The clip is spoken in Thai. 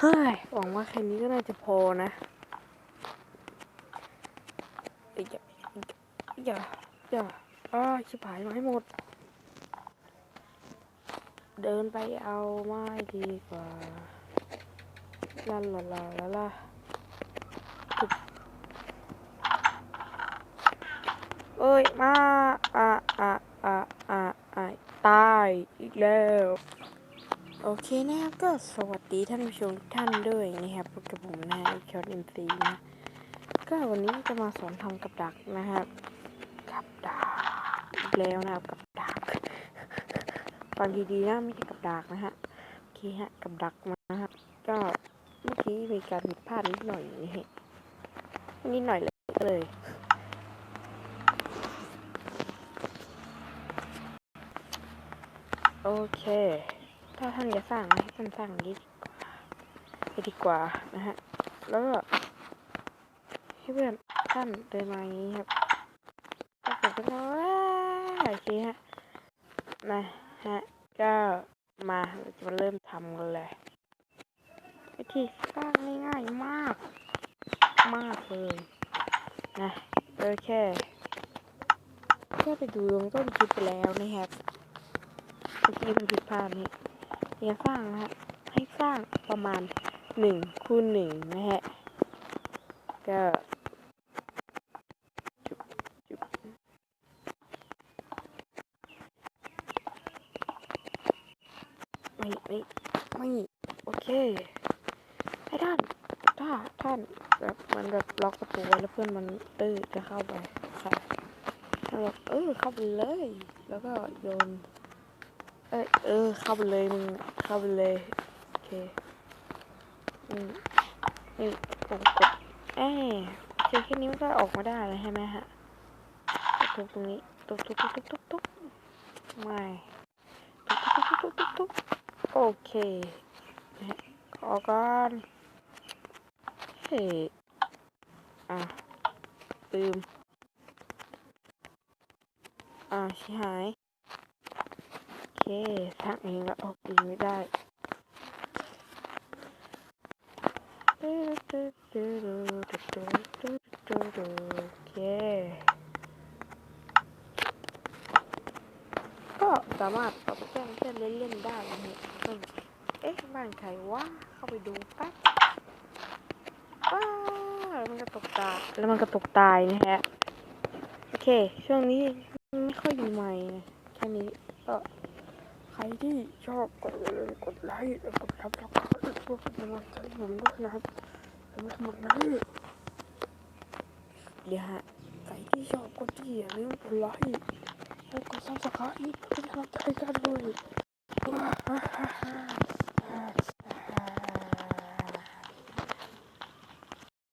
เฮ้ยหวังว่าแค่นี้ก็น่าจะพอนะอย่าอย่าอย่าอ้าชิบหายมาให้หมด เดินไปเอาไม้ดีกว่าลาลาลาลาลาจุดเอ้ย มาอะอะอะอะอะตาย อีกแล้ว โอเคนะครับก็สวัสดีท่านผู้ชมท่านด้วยนะครับพบกับผมนะฮะช็อตอินซีนะก็วันนี้จะมาสอนทำกับดักนะครับกับดักแล้วนะครับกับดักฟังดีๆนะไม่ใช่กับดักนะฮะโอเคฮะกับดักมานะครับก็เมื่อกี้มีการผิดพลาดนิดหน่อยนะฮะนิดหน่อยเลยก็เลยโอเค ถ้าท่านจะสร้างนะท่านสร้างอย่างนี้ไปดีกว่านะฮะ แล้วก็ให้เพื่อนท่านเดินมาอย่างนี้ครับก็ผมก็ว่าโอเคฮะนะฮะก็มาเราจะมาเริ่มทำกันเลย วิธีสร้างง่ายๆมาก มากเลยนะโอเคแค่ไปดูตรงต้นคลิปไปแล้วนะครับเมื่อกี้มันผิดพลาดนี่ จะสร้างนะฮะให้สร้างประมาณหนึ่งคูณหนึ่งนะฮะก็จุบจุบไม่ไม่ไม่โอเคให้ท่านถ้าท่านแบบมันแบบล็อกประตูไว้แล้วเพื่อนมันเออจะเข้าไปค่ะแล้วเออเข้าไปเลย แล้วก็โยน เอยเออ เข้าไปเลยมึง เข้าไปเลย โอเคอืมนี่ผมกดเอ้ยโอเคแค่นี้มันก็ออกมาได้แล้วใช่ไหมฮะทุกตรงนี้ทุกทุกทุกทุกทุกทุกไม่ทุกทุกทุกทุกทุกทุกโอเคนะฮะขอก่อนเฮ้อะลืมอ่าชิหาย เคสร้างเองแล้วออกดีไม่ได้โอเคก็สามารถเอาไปแจ้งเพื่อนเล่นๆได้นะฮะซึ่เอ๊ะบ้านใครวะเข้าไปดูแป๊บว้าแล้วมันก็ตกตายแล้วมันก็ตกตายนะฮะ โอเค ช่วงนี้ไม่ค่อยมีไม้นะแค่นี้ก็ รที่ชอบกดเลยกดไลค์กดซับแล้วก็เพื่อเป็นกำลังใจผมด้วยนะครับสำหรับหมดนี้เดี๋ยวฮะใครที่ชอบกดที่อย่าลืมกดไลค์แล้วกดซับสไครต์เพื่อเป็นกำลังใจกันด้วยว้าฮ่าฮ่า